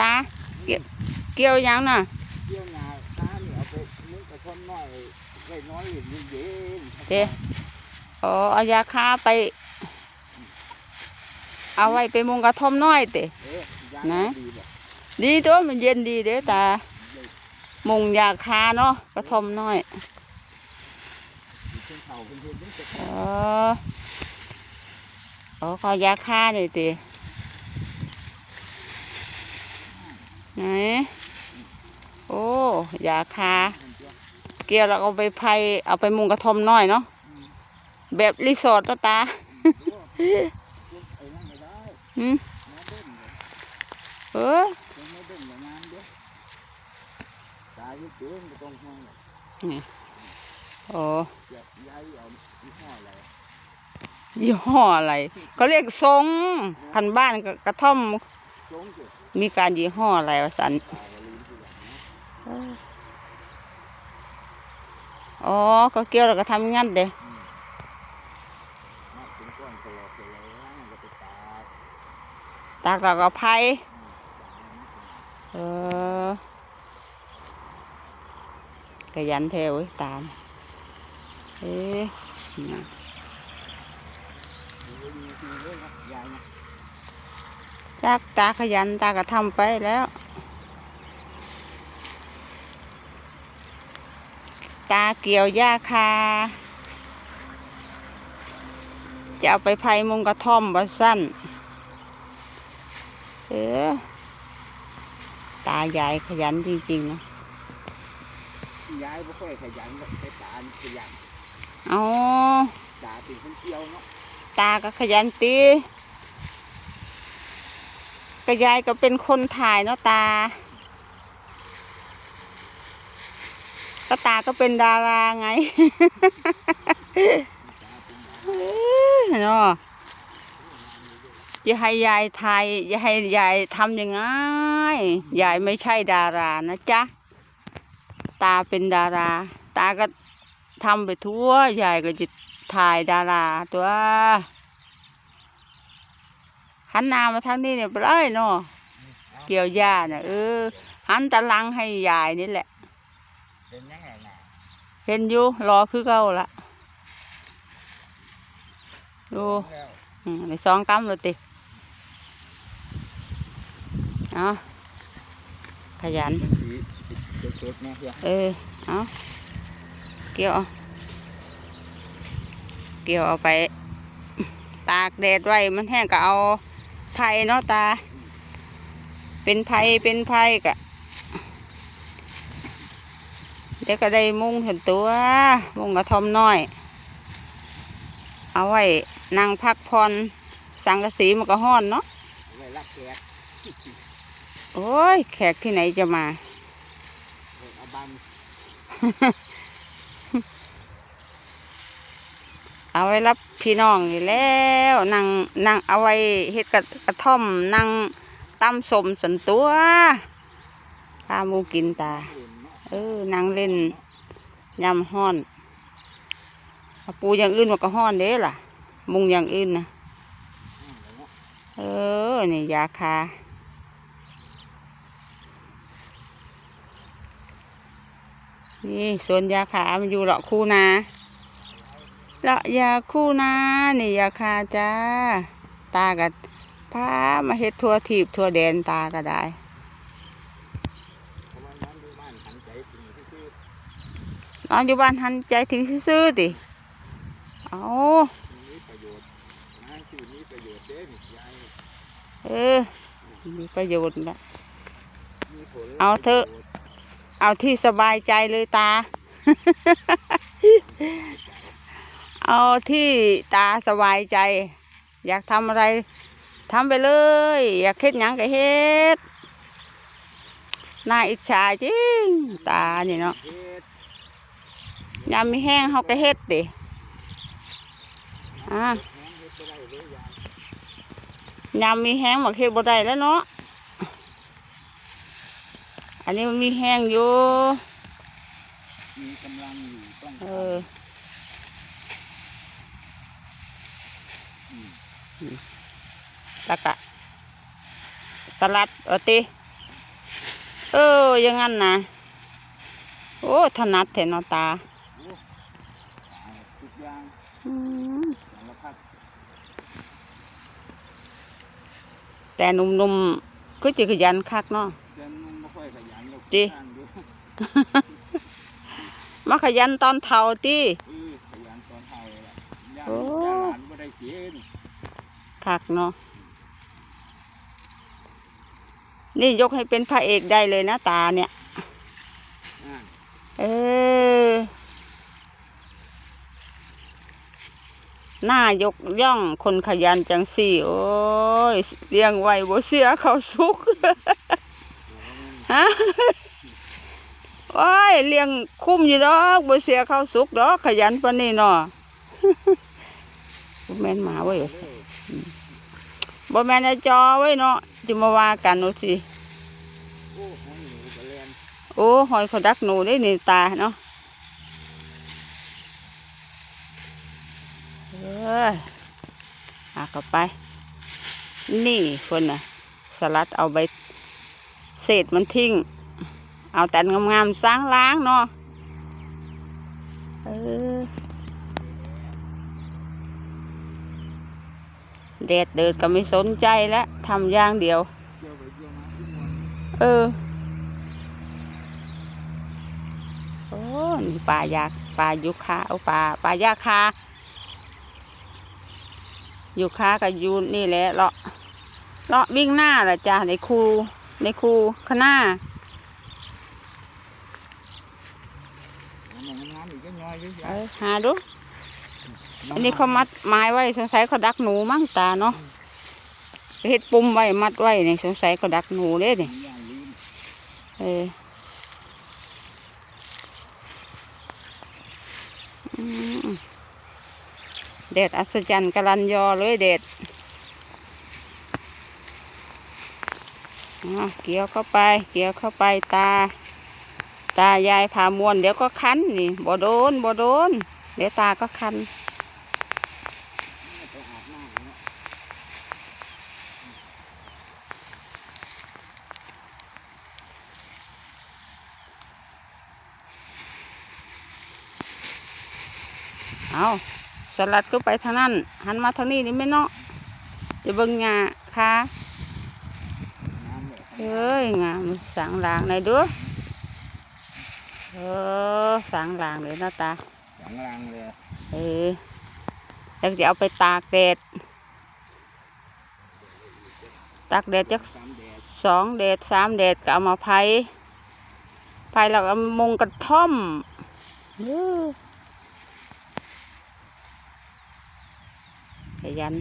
ตาเกี่ยวเกี่ยวหยังน่ะเกี่ยวหนาข้านี่เอาไปมุ้งกระท่อมน้อยไว้นอนเล่นเย็นๆเด้อ๋อเอายาคาไป เอาไว้ไปมุงกระท่อมน้อยเตะเอ๊ะยาไหนดีบ่ดีตัวมันเย็นดีเด้ตามุงยาคาเนาะกระท่อมน้อยอยู่เพิ่นเฒ่าเพิ่นเฮ็ดจังเอแต่ออ๋อเขายาฆ่านี่ติ ไหน โอ้ยาคามันตัวเกี่ยวแล้วเอาไปไผ่เอาไปมุงกระทอมน้อยเนาะอืมแบบรีสอร์ทแล้วตาดูว่าเพิ่นไอ้นั่นไม่ได้อืมน้ำเด่นเลยเออเพิ่นไม่เด่นอย่างนั้นเด้อตายอยู่เกินก็ต้องห่วงหรอกโอ้อย่าย้ายเอายี่ห้ออะไรยี่ห้ออะไร เขาเรียกทรงคันบ้านก็กระท่อมจงเกิด มีการยี่ห้ออะไรวะสันอ๋อก็เกี่ยวแล้วก็ทำงั้นเด้ตากเราก็ไผ่เออ กระยันเทวตาม เอ๊ะน่ะ ดีดีดีเลยครับยายนะ จักตาขยันตาก็ทำไปแล้ว ตาเกี่ยวหญ้าคาจะเอาไปไผ่มุงกระท่อมบ่สั้น เออ ตายายขยันจริงๆนะยายไม่ค่อยขยันหรอกแต่ตานี่ขยันเอาตาเป็นคนเที่ยวเนาะ ตาก็ขยันตี กยายก็เป็นคนถ่ายเนาะตาก็ตาก็เป็นดาราไงเนาะอย่าให้ยายถ่ายอย่าให้ยายทำย่างไงยายไม่ใช่ดารานะจ๊ะ ตาเป็นดารา ตาก็ทำไปทั่วยายก็จะถ่ายดาราตัว หันหน้ามาทางนี้เนี่ยไปเลยเนาะเกี่ยวหญ้าน่ะเออหันตะลังให้ยายนี่แหละ เป็นยังไงนะเห็นอยู่รอคือเก่าละดูแล้วอืมในสองกำเลยติเอาขยันมันสีสดๆนะเฮียเออเอาเกี่ยวเอาเกี่ยวเอาไป ตากแดดไว้มันแห้งก็เอา ไผ่เนาะตา เป็นไผ่เป็นไผ่กะเดี๋ยวก็ได้มุงถึงตัว มุงกระทอมน้อย เอาไว้นั่งพักผ่อนสังกะสีมันก็ห้อนเนาะไว้รักแขกโอ้ย แขกที่ไหนจะมาเอาบัง เอาไว้รับพี่น้องนี่แล้วนั่งนั่งเอาไว้เฮ็ดกระกระท่อมนั่งตำสมสันตัวตามูกินตา เออนั่งเล่นยำห้อน ปูอย่างอื่นมันก็ห้อนเด้ล่ะ มุงอย่างอื่นนะเออนี่ยาคานี่สวนยาคามันอยู่เลาะคูนา ลาะยาคู่นานี่ยาคาจ้า ตากัพามาเฮ็ดทั่วทีบทั่วแดนตาก็ได้เพราะว่านั้นดูบ้านหันใจถึงที่คือนอยู่บ้านหันใจถึงซื่อๆติเอาเออ มีประโยชน์ละเอาเถอะ เอาที่สบายใจเลยตา เอาที่ตาสบายใจ อยากทำอะไรทำไปเลย อยากเฮ็ดหยังก็เฮ็ดน่าอิจฉาจริง ตานี่เนาะเฮ็ดยามมีแห้งเขาก็เฮ็ดดิอ่าแห้งเฮ็ดบ่ได้เลยยายยามมีแห้งบักเฮ็ดบ่ได้แล้วเนาะอันนี้มันมีแห้งอยู่มีกำลังอยู่ต้องเอทอำม แล้วก็สลัดเอาติเอออยังงั้นนะโอ้ถนัดแทนอตาโอ้ตายทุกอย่างอืมสารพัดแต่หนุ่มๆก็จะขยันคักเนาะเดินมันไม่ค่อยขยันหรอกดิทางเดียวมาขยันตอนเท่าตีเออขยันตอนเท่าเลยล่ะย่าโอ้ลูกย่าหลานไม่ได้กิน คักเนาะนี่ยกให้เป็นพระเอกได้เลยนะตาเนี่ยอ่าเออ หน้ายกย่องคนขยันจังสี่ โอ้ยเลี้ยงไว้บ่เสียเขาสุกฮะโอ้ยเลี้ยงคุ้มอยู่ดอกบ่เสียเขาสุกดอกขยันปานนี้เนาะบ่แม่นหมาเว้ย บ่แม่นไอจอเว้เนาะจะมาว่ากันเอาสิโอ้หนูกระเลนโอ้หอยเขาดักหนูได้นี่ตาเนาะเอ้ยหากับไป นี่คนน่ะ สลัดเอาใบเศษมันทิ้ง เอาแต่งามๆสร้างล้างเนาะเออ แดดเดิดก็ไม่สนใจแล้วทำอย่างเดียวเกี่ยวไปเกี่ยวมาทุกวันเออ โอ้นี่ปลายากปลายุคาเอาปลาปลายาคายุคากับยูนี่แหละเลาะเลาะวิ่งหน้าละจ้ะในคูในคูข้างหน้าเอาหนูน้ำอีกก็ย่อยเยอะเอแยะอหาดู อันนี้เขามัดไม้ไว้สงสัยเขาดักหนูมั้งตาเนาะเฮ็ดปุ่มไว้มัดไว้นี่สงสัยเขาดักหนูเด้นี่ยเออเด็ดอัศจรรย์กรันยอเลยเด็ดเกี่ยวเข้าไป เกี่ยวเข้าไปตา ตายายพามวน เดี๋ยวก็คันนี่บ่โดนบ่โดน เดี๋ยวตาก็คัน ไปอาบน้ำเนี่ย เอาสลัดก็ไปทางนั้น หันมาทางนี้นี่ไม่เนาะอย่าเบิ่งหญ้าค่ะน้ำเลยเอ้ยงามสางลางในอยเด้อเออสางลางเลยเนาะตาอย่างรังเลยเออแล้วจะเอาไปตากแดดตากแดดจักสามแดดสองแดดสามแดดก็เอามาไผไผแล้วก็เอามามุงกระท่อมเออ ยัน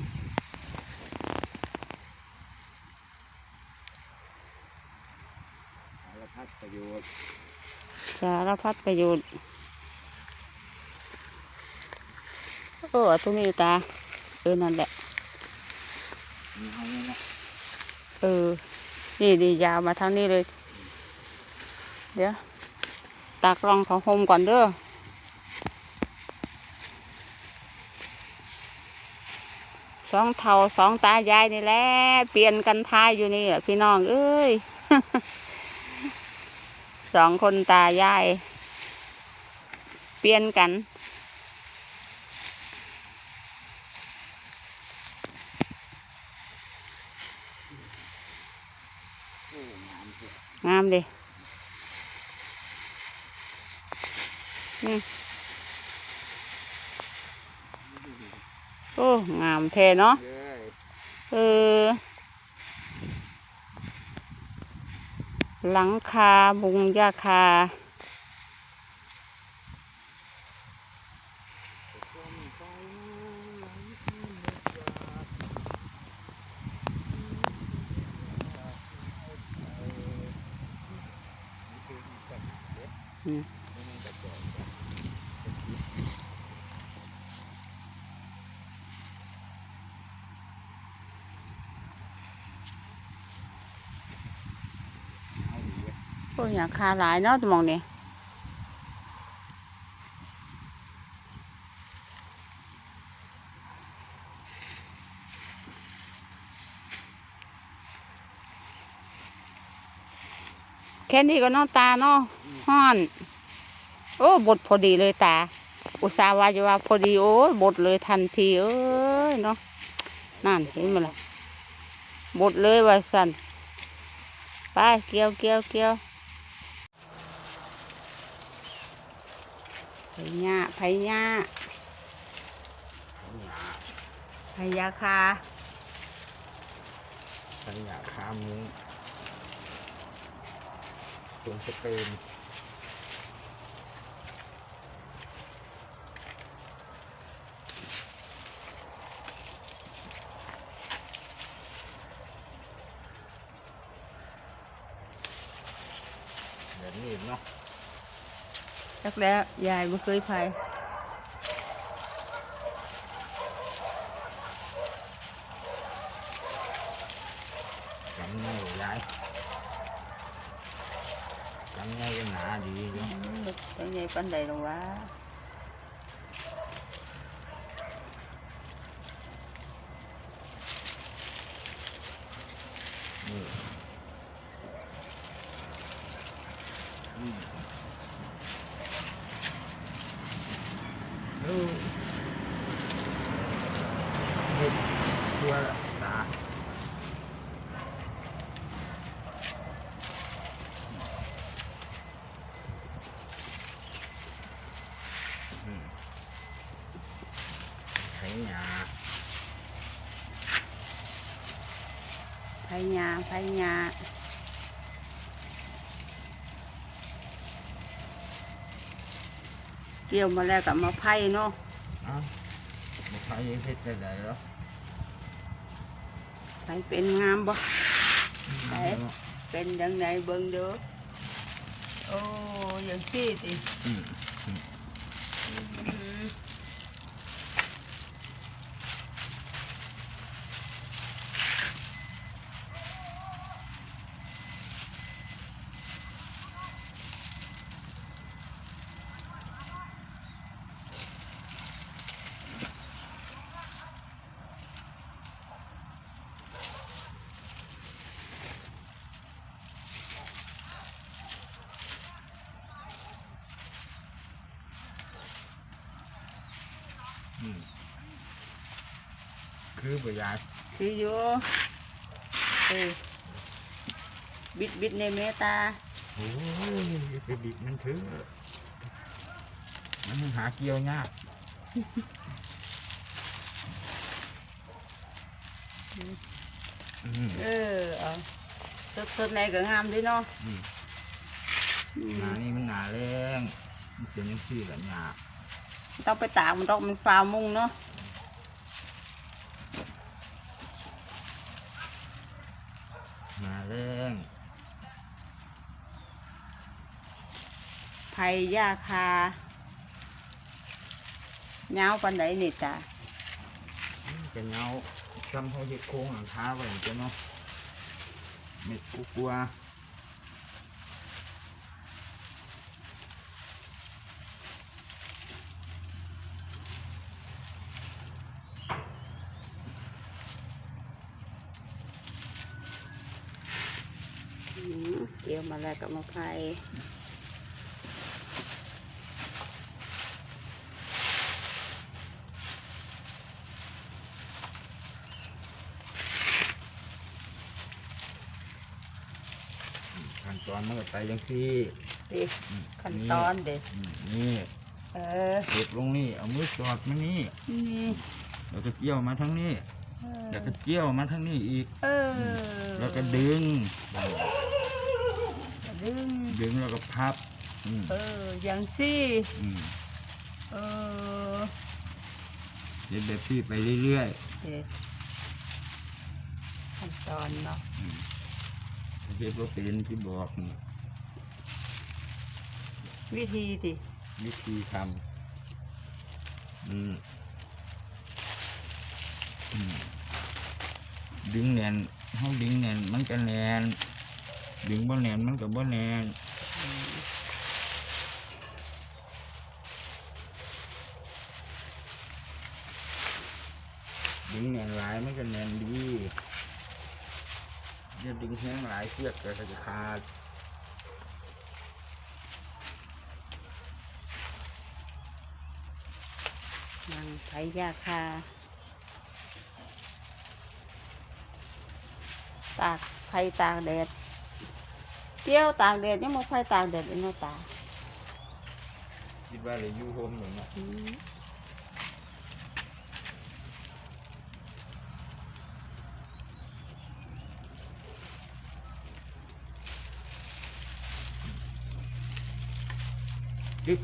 สารพัดประโยชน์สารพัดประโยชน์ โอ้ตรงนี้ตา เออ นั่นแหละ มีให้เนี่ยนะเออ นี่ดียาวมาทางนี้เลย เดี๋ยว ตากรองของโฮมก่อนเด้อ องเท่าสองตายายนี่แหละเปลี่ยนกันทายอยู่นี่แหละพี่น้องเอ้ยสองคนตายาย เปลี่ยนกัน งามดิอื โอ้งามแท้เนาะเอ้ยเออ หลังคาบุงยาคา อืม เอาอีกเว้ย โอยากคาหลายเนาะจะมองนี่แค่นี้ก็เนอตาเนาะห้อน โอ้บดพอดีเลยตา อุตสาห์วาจะว่าพอดีโอ้บดเลยทันทีเอ้ยเนาะนั่นเห็นมั้ยล่ะบดเลยว่าสันไปเกี่ยวเกี่ยวเกี่ยวไผหญ้า ไผหญ้าหยาไผยาคาสัญญาขามุ้งตรงสเปนแบบนี้เนาะจักแล้วยายไม่เคยไผ จำง่ายย้ายจำง่ายก็หนาดีอยู่ จังไงปันใดหรอวะ นี่อืมโอ้เห็ดตัวตาอืมไถหญ้า ไผหญ้าไผหญ้าเกี่ยวมาแล้วกับมาไผ่เนาะเอ้าบ่ใครเฮ็ดได้ไดหรอไผเป็นงามบ่ไหนเป็นยังไงเบิ่งเด้อโอ้อยังซี่ติอืมอืม อืม คือบ่ยายคืออยู่เออบิดบิดในเมตาโอ้ยไปบิดมันเถอะมันหาเกี่ยวยากอืมเออเอาสดสดในก็งามด้วยเนาะอืมอืมหนานี่มันหนาแรงมันเป็นยังซี่ละหยาต้องไปตากมันต้องมันฟาวมุงเนาะ หนา แรงไผ่หญ้าคาเงาวปันไดนี่จ้ะจะเหงาจำเขาเฮ็ดโค้งหลังคาไว้จ้ะเนาะเม็ดกูกลัว อืมเกี่ยว มาแล้วกับมาไผ่ขั้นตอนมันก็ไปยังซี่ดิอืมขั้นตอนเด็ดอืมนี่เออเก็บลงนี่เอามือจอดมานี่นี่แล้วก็เกี่ยวมาทั้งนี้เออแล้วก็เกี่ยวมาทั้งนี้อีก เออ แล้วก็ดึง ดึง ดึงแล้วก็พับอืมเออ อย่างซี่อืมเออเดี๋ยวแบบพี่ไปเรื่อยเด็ดขั้นตอนเนาะๆอืมเฮ็ดว่าเป็นที่บอกนี่วิธีดิวิธีทำอืมอืมดึงแน่นเขาดึงแน่นมันก็แน่น ดึงบอลแลนมันกับบอลแลนดึงแหนหลายมันก็แหนดีจะดึงแห้งหลายเชือกก็จะขาดนางไถยาคาตากไผ่ตากแดด เตี้ยวตากแดดยังบ่ไผตากแดดเลยเนาะตาคิดว่าเลยอยู่โฮมอยู่เนาะอืมดึก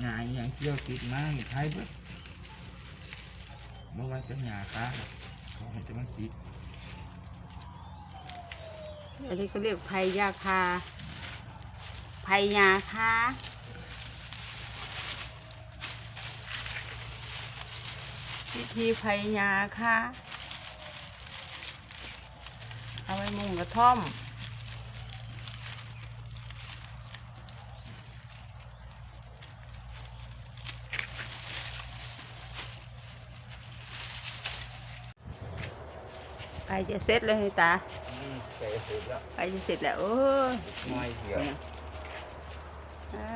หงายอย่างเที่ยวติดมาใครเบิดเมื่อวันจะหยาตาเขาให้จะมันติดอันนี้ก็เรียกไผ่ยาคาไผ่ยาคาวิธีไผ่ยาคาเอาไว้มุงกระท่อม ล้จะเสร็จเลยตาอืมใส่เสร็จแล้วใกล้จะเสร็จแล้วโอ้ยน้อยเดียวเนี่ยอ่า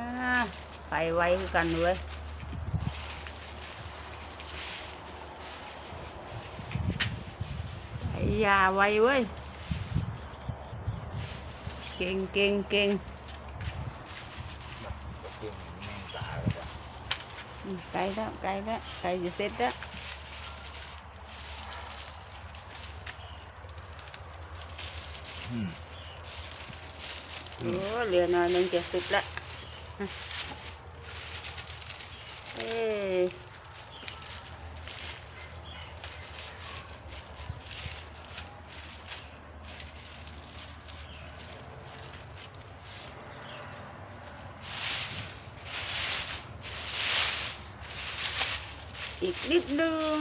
ไปไวคือกันเว้ยไปยาไวเว้ย เก่งเก่งเก่งเก่งแมงตาแล้วจ้ะอืมใกล้แล้วใกล้แล้วใกล้จะเสร็จแล้ว อืม โอ้เหลือหน่อยหนึงจะเสร็จแล้วอะเอ้ยอีกนิดนึง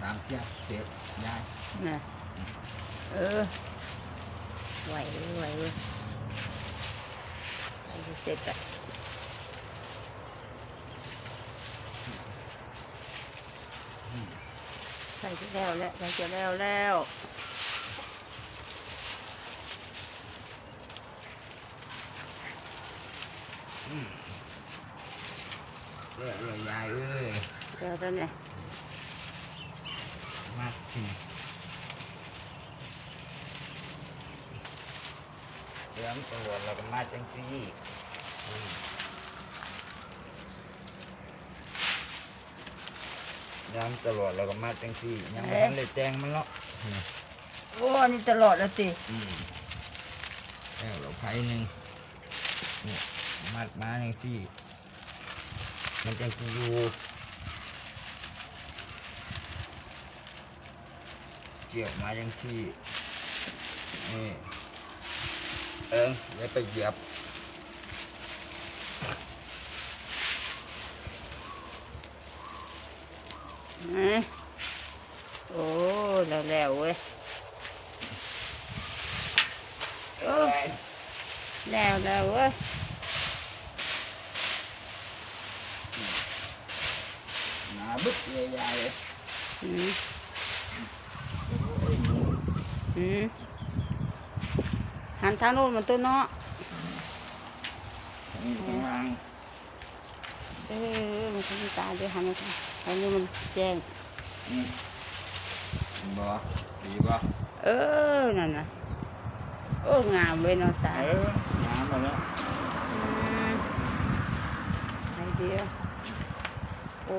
สองสามเที่ยเสร็จได้น่ะเออไหวเว้ยไหวเว้ยใกล้จะเสร็จอะใกล้จะแล้วแล้วใกล้จะแล้วแล้วเรื่อยเลยยายเอ้ยแล้วตอนนี้มากสิ เรื่องตำรวจเราก็มาจังซี่อืมย้ำตลอดเราก็มาจังซี่ยังไม่ทันได้แจ้งมันหรอกอืมโอ้อันนี่ตลอดแล้วสิอืมแล้วเราไผ่หนึ่งเนี่ยมัดมาจังซี่ มันจังซี่อยู่ เกี่ยวมาจังซี่นี่เอิงอย่าไปเหยียบอืมโอ้แล้วแล้วเว้ยโอ้แล้วแล้วเว้ยหนาบึกใหญ่ๆเลย อืมอืมหันทางโน้นมันตัวเนาะนี่ข้างล่างเออมันคงตาเดี๋ยวหันมาทางนี้มันแจ้งนี่บ่ดีบ่เออนั่นน่ะโอ้งามเว้ยเนาะตาเออน้ำมาแล้วอืมไอเดียวโอ้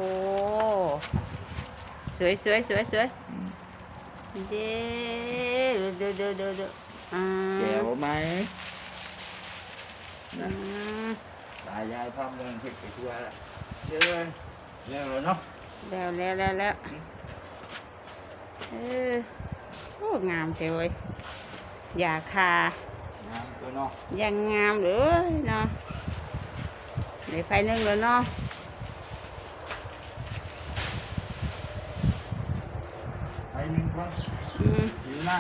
สวยสวยสวยสวยอืม เด้เด้อเด้อเด้อเด้ออ่าแก้วไหมอืมตายายพร้อมเดินผิดไปทั่วแล้วเร็วเลยเร็วเลยเนาะแล้วแล้วแล้วแล้วเออโอ้งามเจ้ยเว้ยยาคาองามตัวเนาะ ยังงามเลยเนาะในไฟนึงเลยเนาะ ไปหนึ่งคน อื มหิวน้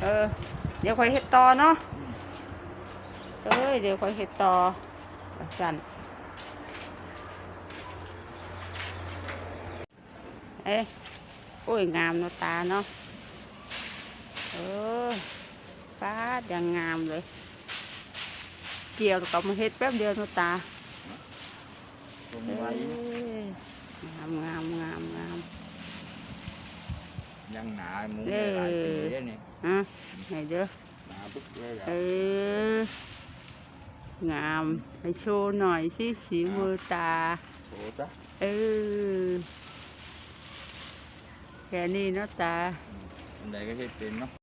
เออ เดี๋ยวค่อยเฮ็ดต่อเนาะำอืมเอ้ยเดี๋ยวค่อยเฮ็ดต่อสั่นเอ้ยโอ้ยงามเนาะตาเนาะเออป้าดยังงามเลย เกี่ยวกับมาเฮ็ดแป๊บเดียวเนาะตาตรงเอ้ไว้ยงามงามงามงาม ยังหนามุ้งเอ้หยลายปีเลยนี่ฮะไหนเด้อหนาปึ๊กเลยแหละเอองามให้โชว์หน่อยสิสีมือตาโอ้จ้ะเออแค่นี้เนาะตาอันใดก็เฮ็ดเป็นเนาะ